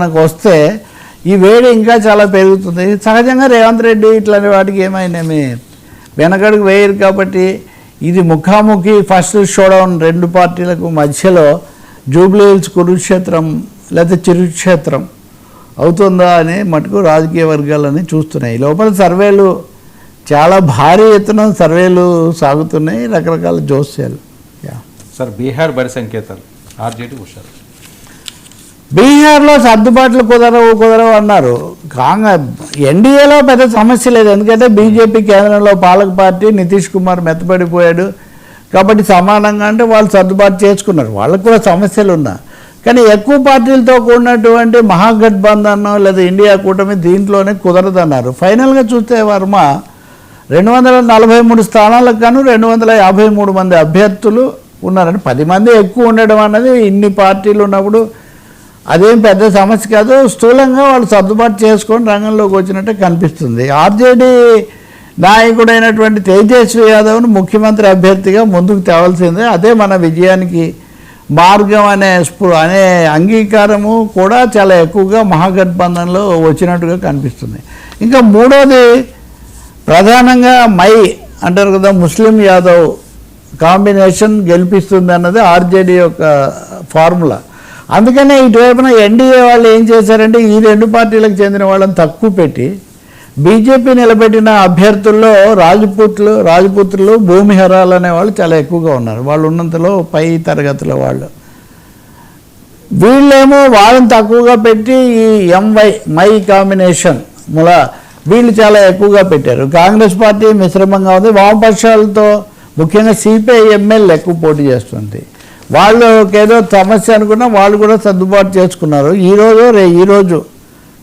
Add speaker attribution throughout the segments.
Speaker 1: మనకు వస్తే ఈ వేడి ఇంకా చాలా పెరుగుతుంది. సహజంగా రేవంత్ రెడ్డి ఇట్లాంటి వాటికి ఏమైనామి వెనకడుగు వేయరు కాబట్టి ఇది ముఖాముఖి ఫస్ట్ షోడౌన్ రెండు పార్టీలకు మధ్యలో జూబ్లీ హిల్స్ కురుక్షేత్రం లేకపోతే చిరుక్షేత్రం అవుతుందా అని మటుకు రాజకీయ వర్గాలని చూస్తున్నాయి. లోపల సర్వేలు చాలా భారీ ఎత్తున సర్వేలు సాగుతున్నాయి. రకరకాల జోస్యాలు. యా.
Speaker 2: సార్ బీహార్ బరి సంకేతాలు. ఆర్జేడీ హుషారు
Speaker 1: బీహార్లో సర్దుబాట్లు కుదరవు కుదరవు అన్నారు. కాంగ్రెస్ ఎన్డీఏలో పెద్ద సమస్య లేదు. ఎందుకంటే బీజేపీ కేంద్రంలో పాలక పార్టీ నితీష్ కుమార్ మెత్తపడిపోయాడు. కాబట్టి సమానంగా అంటే వాళ్ళు సర్దుబాటు చేసుకున్నారు. వాళ్ళకు కూడా సమస్యలు ఉన్నా. కానీ ఎక్కువ పార్టీలతో కూడినటువంటి మహాగఠబంధనం లేదా ఇండియా కూటమి దీంట్లోనే కుదరదన్నారు. ఫైనల్గా చూస్తే వర్మ రెండు వందల నలభై మూడు స్థానాలకు గాను రెండు వందల యాభై మూడు మంది అభ్యర్థులు ఉన్నారని పది మంది ఎక్కువ ఉండడం అన్నది ఇన్ని పార్టీలు ఉన్నప్పుడు అదేం పెద్ద సమస్య కాదు. స్థూలంగా వాళ్ళు సర్దుబాటు చేసుకొని రంగంలోకి వచ్చినట్టే కనిపిస్తుంది. ఆర్జేడీ నాయకుడైనటువంటి తేజస్వి యాదవ్ను ముఖ్యమంత్రి అభ్యర్థిగా ముందుకు తేవాల్సిందే. అదే మన విజయానికి మార్గం అనే అనే అంగీకారము కూడా చాలా ఎక్కువగా మహాగఠబంధన్లో వచ్చినట్టుగా కనిపిస్తుంది. ఇంకా మూడోది ప్రధానంగా మై అంటారు కదా ముస్లిం యాదవ్ కాంబినేషన్ గెలిపిస్తుంది అన్నది ఆర్జేడీ యొక్క ఫార్ములా. అందుకనే ఇటువైపున ఎన్డీఏ వాళ్ళు ఏం చేశారంటే ఈ రెండు పార్టీలకు చెందిన వాళ్ళని తక్కువ పెట్టి బీజేపీ నిలబెట్టిన అభ్యర్థుల్లో రాజపుత్రులు రాజపుత్రులు భూమిహరాలు అనేవాళ్ళు చాలా ఎక్కువగా ఉన్నారు. వాళ్ళు ఉన్నంతలో పై తరగతుల వాళ్ళు. వీళ్ళేమో వాళ్ళని తక్కువగా పెట్టి ఈ ఎంవై మై కాంబినేషన్ ముల వీళ్ళు చాలా ఎక్కువగా పెట్టారు. కాంగ్రెస్ పార్టీ మిశ్రమంగా ఉంది. వామపక్షాలతో ముఖ్యంగా సిపిఐ ఎమ్మెల్యే ఎక్కువ పోటీ చేస్తుంది. వాళ్ళకి ఏదో సమస్య అనుకున్నా వాళ్ళు కూడా సర్దుబాటు చేసుకున్నారు. ఈరోజు రే ఈరోజు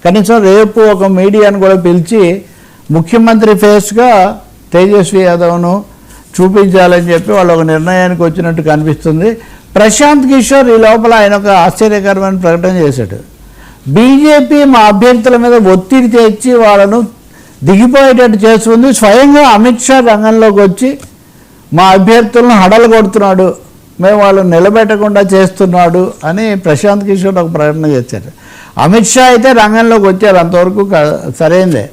Speaker 1: కనీసం రేపు ఒక మీడియాను కూడా పిలిచి ముఖ్యమంత్రి ఫేస్గా తేజస్వి యాదవ్ను చూపించాలని చెప్పి వాళ్ళు ఒక నిర్ణయానికి వచ్చినట్టు కనిపిస్తుంది. ప్రశాంత్ కిషోర్ ఈ లోపల ఆయన ఒక ఆశ్చర్యకరమైన ప్రకటన చేశాడు. బీజేపీ మా అభ్యర్థుల మీద ఒత్తిడి తెచ్చి వాళ్ళను దిగిపోయేటట్టు చేస్తుంది. స్వయంగా అమిత్ షా రంగంలోకి వచ్చి మా అభ్యర్థులను హడలు కొడుతున్నాడు మేము వాళ్ళని నిలబెట్టకుండా చేస్తున్నాడు అని ప్రశాంత్ కిషోర్ ఒక ప్రకటన చేశారు. అమిత్ షా అయితే రంగంలోకి వచ్చారు అంతవరకు సరైందే.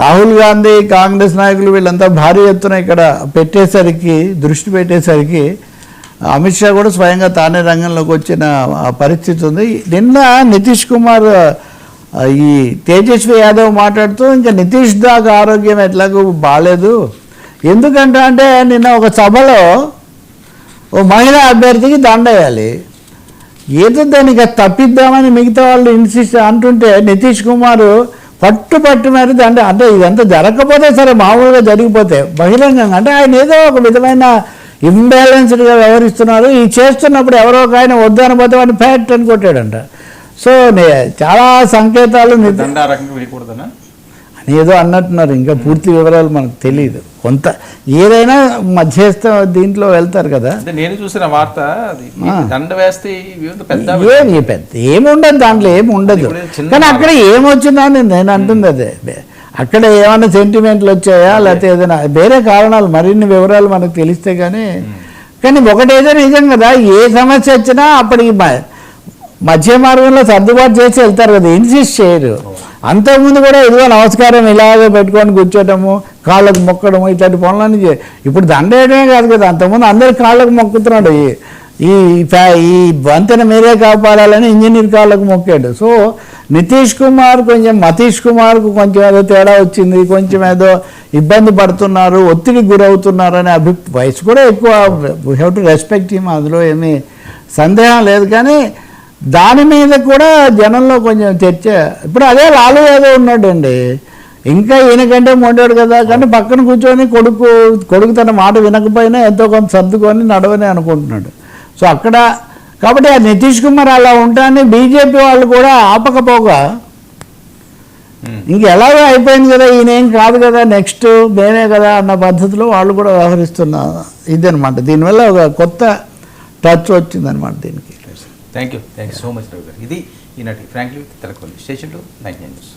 Speaker 1: రాహుల్ గాంధీ కాంగ్రెస్ నాయకులు వీళ్ళంతా భారీ ఎత్తున ఇక్కడ పెట్టేసరికి దృష్టి పెట్టేసరికి అమిత్ షా కూడా స్వయంగా తానే రంగంలోకి వచ్చిన పరిస్థితి ఉంది. నిన్న నితీష్ కుమార్ ఈ తేజస్వి యాదవ్ మాట్లాడుతూ ఇంకా నితీష్ దాకా ఆరోగ్యం ఎట్లాగూ బాగాలేదు ఎందుకంటే అంటే నిన్న ఒక సభలో ఓ మహిళా అభ్యర్థికి దండేయాలి ఏదో దానికి తప్పిద్దామని మిగతా వాళ్ళు ఇన్సిస్ట్ అంటుంటే నితీష్ కుమార్ పట్టు పట్టు మరి దండ అంటే ఇదంతా జరగకపోతే సరే మామూలుగా జరిగిపోతే బహిరంగంగా. అంటే ఆయన ఏదో ఒక విధమైన ఇంబ్యాలెన్స్డ్గా వ్యవహరిస్తున్నారు. ఈ చేస్తున్నప్పుడు ఎవరో ఒక ఆయన వద్దనపోతే వాడిని ఫ్యాక్ట్ అని కొట్టాడంట. సో నే- చాలా సంకేతాలు ఏదో అన్నట్టున్నారు. ఇంకా పూర్తి వివరాలు మనకు తెలియదు కొంత ఏదైనా మధ్యస్థ దీంట్లో వెళ్తారు కదా.
Speaker 2: నేను చూసిన వార్త. దండ వేస్తే
Speaker 1: ఏమి పెద్ద ఏముండదు దాంట్లో ఏమి ఉండదు. కానీ అక్కడ ఏమొచ్చిందని నేను అంటుంది అదే. అక్కడ ఏమైనా సెంటిమెంట్లు వచ్చాయా లేకపోతే ఏదైనా వేరే కారణాలు మరిన్ని వివరాలు మనకు తెలిస్తే కానీ కానీ ఒకటేదో నిజం కదా. ఏ సమస్య వచ్చినా అప్పటికి మధ్య మార్గంలో సర్దుబాటు చేసి వెళ్తారు కదా. ఇన్సిస్ట్ చేయరు. అంతకుముందు కూడా ఇదిగో నమస్కారం ఇలాగే పెట్టుకొని కూర్చోటము కాళ్ళకు మొక్కడము ఇట్లాంటి పనులన్నీ చే ఇప్పుడు దండేయడమే కాదు కదా అంతకుముందు అందరు కాళ్ళకు మొక్కుతున్నాడు ఈ- ఈ వంతెన మీరే కాపాడాలని ఇంజనీర్ కాళ్ళకు మొక్కాడు సో నితీష్ కుమార్ కొంచెం మతీష్ కుమార్కు కొంచెం ఏదో తేడా వచ్చింది కొంచెం ఏదో ఇబ్బంది పడుతున్నారు ఒత్తిడి గురవుతున్నారు అనే అభి వయసు కూడా ఎక్కువ we have to respect him అందులో ఏమీ సందేహం లేదు కానీ దాని మీద కూడా జనంలో కొంచెం చర్చ. ఇప్పుడు అదే లాలు యాదవ్ ఉన్నాడండి. ఇంకా ఈయనకంటే మొండాడు కదా. కానీ పక్కన కూర్చొని కొడుకు కొడుకు తన మాట వినకపోయినా ఎంతో కొంత సర్దుకొని నడవని అనుకుంటున్నాడు. సో అక్కడ కాబట్టి ఆ నితీష్ కుమార్ అలా ఉంటాన్ని బీజేపీ వాళ్ళు కూడా ఆపకపోగా.
Speaker 2: ఉమ్.
Speaker 1: ఇంక ఎలాగో అయిపోయింది కదా ఈయన కాదు కదా నెక్స్ట్ మేమే కదా అన్న పద్ధతిలో వాళ్ళు కూడా వ్యవహరిస్తున్న ఇదనమాట దీనివల్ల ఒక కొత్త టచ్ వచ్చిందనమాట దీనికి.
Speaker 2: Thank you thank you so much Ravi గారు ఇది ఈనాటి frankly Telakolli station to nine news